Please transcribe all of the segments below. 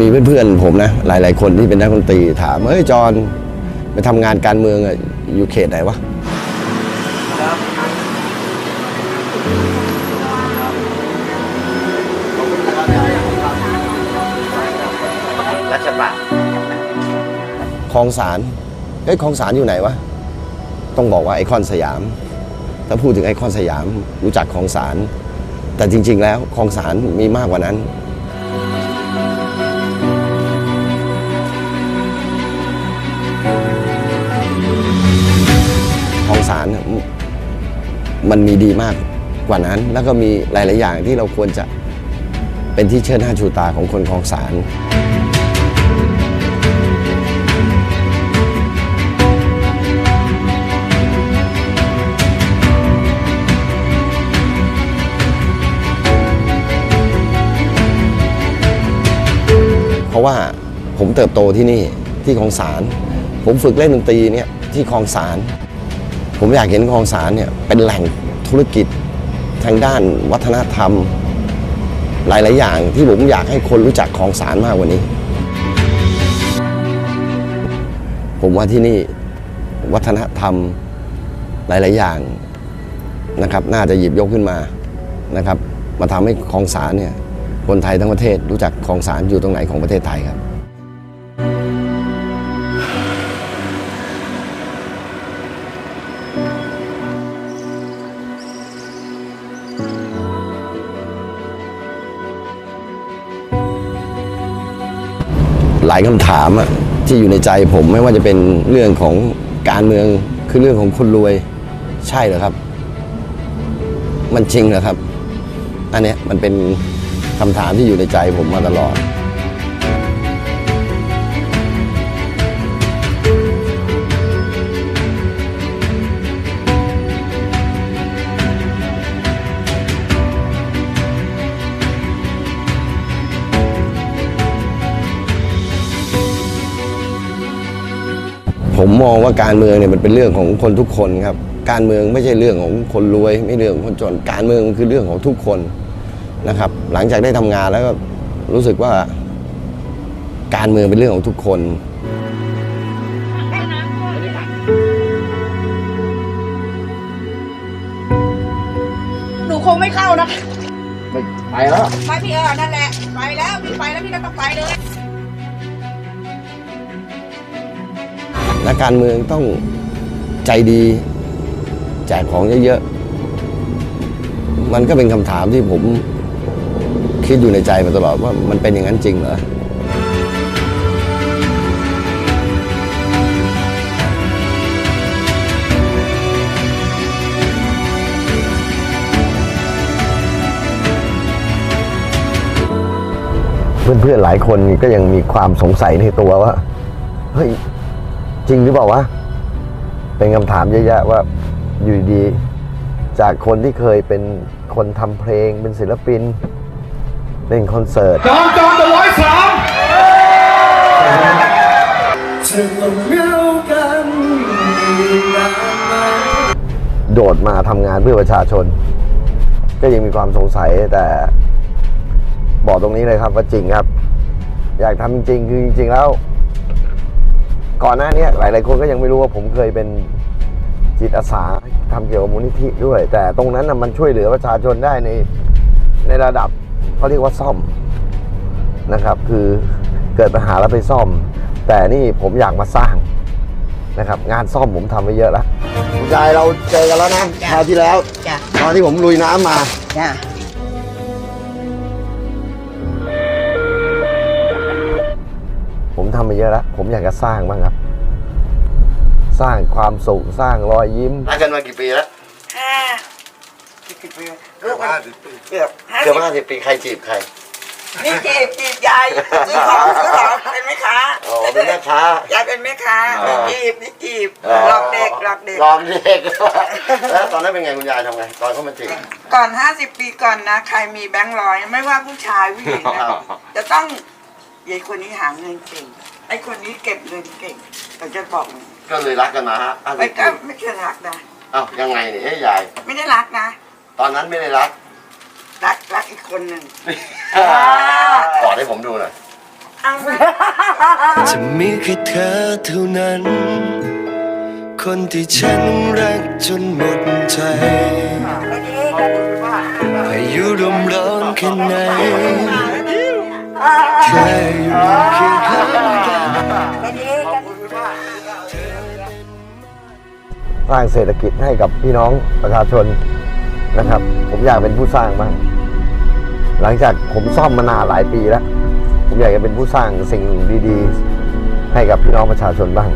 มีเพื่อนๆผมนะ หลายๆ คนที่เป็นนักดนตรีถามเฮ้ยจอนไปทำงานการเมืองอะอยู่เขตไหนวะรัชบัตรคลองสารเอ้ยคลองสารอยู่ไหนวะ ต้องบอกว่าไอคอนสยาม ถ้าพูดถึงไอคอนสยามรู้จักคลองสาร แต่จริง ๆ แล้วคลองสารมีมากกว่านั้นารมันมีดีมากกว่านั้น แล้วก็มีหลาย ๆ อย่างที่เราควรจะเป็นที่เชิดหน้าชูตาของคนคลองสารเพราะว่าผมเติบโตที่นี่ที่คลองสาร ผมฝึกเล่นดนตรีเนี่ยที่คลองสาร ผมอยากเห็นคลองสารเนี่ยเป็นแหล่งธุรกิจทางด้านวัฒนธรรม หลาย ๆ อย่างที่ผมอยากให้คนรู้จักคลองสารมากกว่านี้ ผมว่าที่นี่วัฒนธรรมหลาย ๆ อย่างนะครับ น่าจะหยิบยกขึ้นมานะครับ มาทำให้คลองสารเนี่ยคนไทยทั้งประเทศรู้จักคลองสารอยู่ตรงไหนของประเทศไทยครับ ลายคำถามอะที่อยู่ในใจผมไม่ว่าจะเป็นเรื่องของการเมืองคือเรื่องของคนรวยใช่เหรอครับ มันจริงเหรอครับ อันเนี้ยมันเป็นคำถามที่อยู่ในใจผมมาตลอด ผมมองว่าการเมืองเนี่ยมันเป็นเรื่องของคนทุกคนครับ การเมืองไม่ใช่เรื่องของคนรวย ไม่เรื่องของคนจน การเมืองมันคือเรื่องของทุกคนนะครับ หลังจากได้ทำงานแล้วก็รู้สึกว่าการเมืองเป็นเรื่องของทุกคนหนูคงไม่เข้านะไปแล้วไปพี่เออนั่นแหละไปแล้วพี่ไปแล้วพี่ก็ต้องไปเลย นักการเมืองต้องใจดีแจกของเยอะๆ มันก็เป็นคำถามที่ผมคิดอยู่ในใจมาตลอดว่ามันเป็นอย่างนั้นจริงเหรอเพื่อนๆหลายคนก็ยังมีความสงสัยในตัวว่า เฮ้ย ริงหรือเปล่าวะ เป็นคำถามเยอะแยะว่าอยู่ดีๆจากคนที่เคยเป็นคนทำเพลงเป็นศิลปิน เล่นคอนเสิร์ตจอมจอมตัวร้อยสามโดดมาทำงานเพื่อประชาชน ก็ยังมีความสงสัยแต่บอกตรงนี้เลยครับว่าจริงครับ อยากทำจริงๆคือจริงๆแล้ว ก่อนหน้าเนี้ยหลาย ๆ คนก็ยังไม่รู้ว่าผมเคยเป็นจิตอาสาทำเกี่ยวกับมูลนิธิด้วย แต่ตรงนั้นนะมันช่วยเหลือประชาชนได้ในในระดับเขาเรียกว่าซ่อมนะครับ คือเกิดปัญหาแล้วไปซ่อม แต่นี่ผมอยากมาสร้างนะครับ งานซ่อมผมทำไปเยอะแล้วคุณยายเราเจอกันแล้วนะจ้ะคราวที่แล้วจ้ะตอนที่ผมลุยน้ำมาจ้ะ ทำมาเยอะแล้วผมอยากจะสร้างบ้างครับ สร้างความสุขสร้างรอยยิ้มรักกันมากี่ปีแล้วห้าสิบปีเกือบห้าสิบปีเกือบห้าเกืสิอบบห้าสิบปีใครจีบใครนี่จีบจีบยายซื้อของซื้อของเป็นแม่ค้าอ๋อเป็นแม่ค้ายายเป็นแม่ค้าอ๋อจีบนี่จีบหลอกเด็กหลอกเด็กหลอกเด็กแล้วตอนนั้นเป็นไงคุณยายทำไงตอนเขามาจีบก่อนห้าสิบปีก่อนนะ ใครมีแบงค์ร้อยไม่ว่าผู้ชายผู้หญิงนะอ๋อจะต้อง ยายคนนี้หาเงินเก่ง ไอ้คนนี้เก็บเงินเก่งเราจะบอกเลยก็เลยรักกันมาฮะ50ไม่ก็ปีไม่เคยรักนะ อ้าวยังไงเนี่ยเอ๊ะยาย ไม่ได้รักนะ ตอนนั้นไม่ได้รักรักรักอีกคนหนึ่งกอดให้ผมดูหน่อยเอาไหมจะมีแค่เธอเท่านั้น คนที่ฉันรักจนหมดใจให้อยู่รมร้อนแค่ไหน แค่อยู่เคียงข้างกันสร้างเศรษฐกิจให้กับพี่น้องประชาชนนะครับ ผมอยากเป็นผู้สร้างบ้างหลังจากผมซ่อมมานานหลายปีแล้ว ผมอยากจะเป็นผู้สร้างสิ่งดี ๆ ให้กับพี่น้องประชาชนบ้าง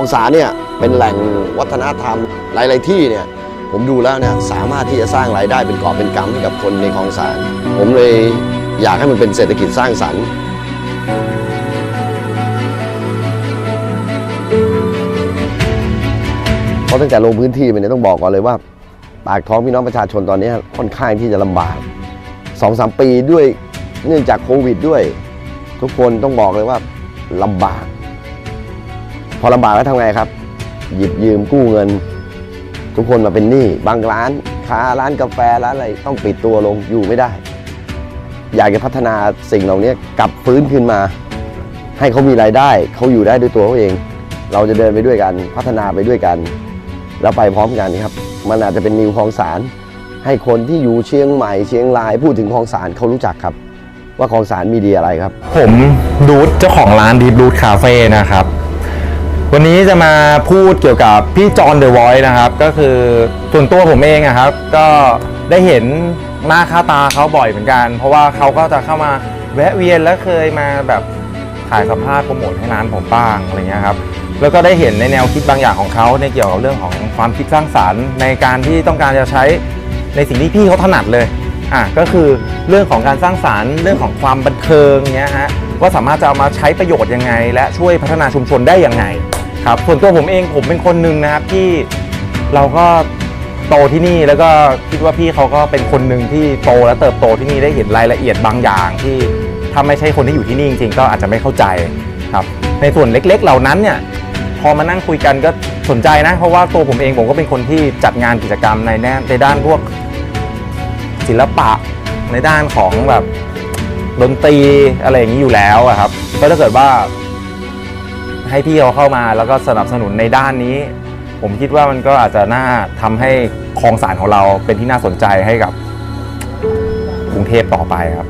องสาเนี่ยเป็นแหล่งวัฒนธรรมหลาย ๆ ที่เนี่ยผมดูแล้วเนี่ยสามารถที่จะสร้างรายได้เป็นกอบเป็นกำให้กับคนในคลองสาร ผมเลยอยากให้มันเป็นเศรษฐกิจสร้างสรรค์เพราะตั้งแต่ลงพื้นที่ไปเนี่ยต้องบอกก่อนเลยว่า ปากท้องพี่น้องประชาชนตอนนี้ค่อนข้างที่จะลำบากสองสามปีด้วยเนื่องจากโควิดด้วย ทุกคนต้องบอกเลยว่าลำบาก พอลำบากแล้วทำไงครับ หยิบยืมกู้เงิน ทุกคนมาเป็นหนี้บางร้านค้าร้านกาแฟร้านอะไรต้องปิดตัวลงอยู่ไม่ได้ อยากจะพัฒนาสิ่งเหล่านี้กลับฟื้นขึ้นมา ให้เขามีรายได้เขาอยู่ได้ด้วยตัวเขาเอง เราจะเดินไปด้วยกันพัฒนาไปด้วยกัน แล้วไปพร้อมกันครับ มันอาจจะเป็นนิวคลองสารให้คนที่อยู่เชียงใหม่เชียงรายพูดถึงคลองสารเขารู้จักครับ ว่าคลองสารมีดีอะไรครับ ผมดูดเจ้าของร้านดีฟรูทคาเฟ่นะครับ วันนี้จะมาพูดเกี่ยวกับพี่จอห์นเดอะวอยนะครับ ก็คือส่วนตัวผมเองอะครับ ก็ได้เห็นหน้าค่าตาเขาบ่อยเหมือนกัน เพราะว่าเขาก็จะเข้ามาแวะเวียนและเคยมาแบบถ่ายสัมภาษณ์โปรโมทให้ร้านผมบ้างอะไรเงี้ยครับแล้วก็ได้เห็นในแนวคิดบางอย่างของเขาในเกี่ยวกับเรื่องของความคิดสร้างสารรค์ ในการที่ต้องการจะใช้ในสิ่งที่พี่เขาถนัดเลยอะก็คือเรื่องของการสร้างสารรค์ เรื่องของความบันเทิงเนี้ยฮะว่าสามารถจะเอามาใช้ประโยชน์ยังไง และช่วยพัฒนาชุมชนได้ยังไง ครับส่วนตัวผมเองผมเป็นคนหนึ่งนะครับที่เราก็โตที่นี่แล้วก็คิดว่าพี่เขาก็เป็นคนหนึ่งที่โตและเติบโตที่นี่ได้เห็นรายละเอียดบางอย่างที่ถ้าไม่ใช่คนที่อยู่ที่นี่จริงๆก็อาจจะไม่เข้าใจครับในส่วนเล็กๆ เหล่านั้นเนี่ยพอมานั่งคุยกันก็สนใจนะ เพราะว่าตัวผมเองผมก็เป็นคนที่จัดงานกิจกรรมในแนในด้านพวกศิลปะในด้านของแบบดนตรีอะไรอย่างนี้อยู่แล้วครับก็ถ้าเกิดว่า ให้พี่เขาเข้ามาแล้วก็สนับสนุนในด้านนี้ ผมคิดว่ามันก็อาจจะน่าทำให้คลองสารของเราเป็นที่น่าสนใจให้กับกรุงเทพต่อไปครับ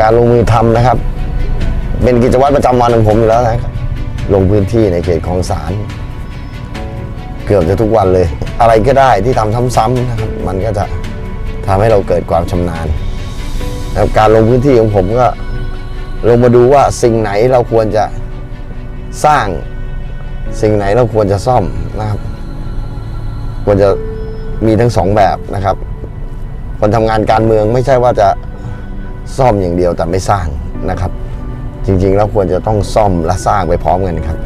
การลงมือทำนะครับ เป็นกิจวัตรประจำวันของผมอยู่แล้วนะครับลงพื้นที่ในเขตของสารเกือบจะทุกวันเลย อะไรก็ได้ที่ทำซ้ำๆนะครับมันก็จะทำให้เราเกิดความชำนาญนะครับการลงพื้นที่ของผมก็ลงมาดูว่าสิ่งไหนเราควรจะสร้างสิ่งไหนเราควรจะซ่อมนะครับ ควรจะมีทั้งสองแบบนะครับ คนทำงานการเมืองไม่ใช่ว่าจะ ซ่อมอย่างเดียวแต่ไม่สร้างนะครับ จริงๆแล้วควรจะต้องซ่อมและสร้างไปพร้อมกันครับ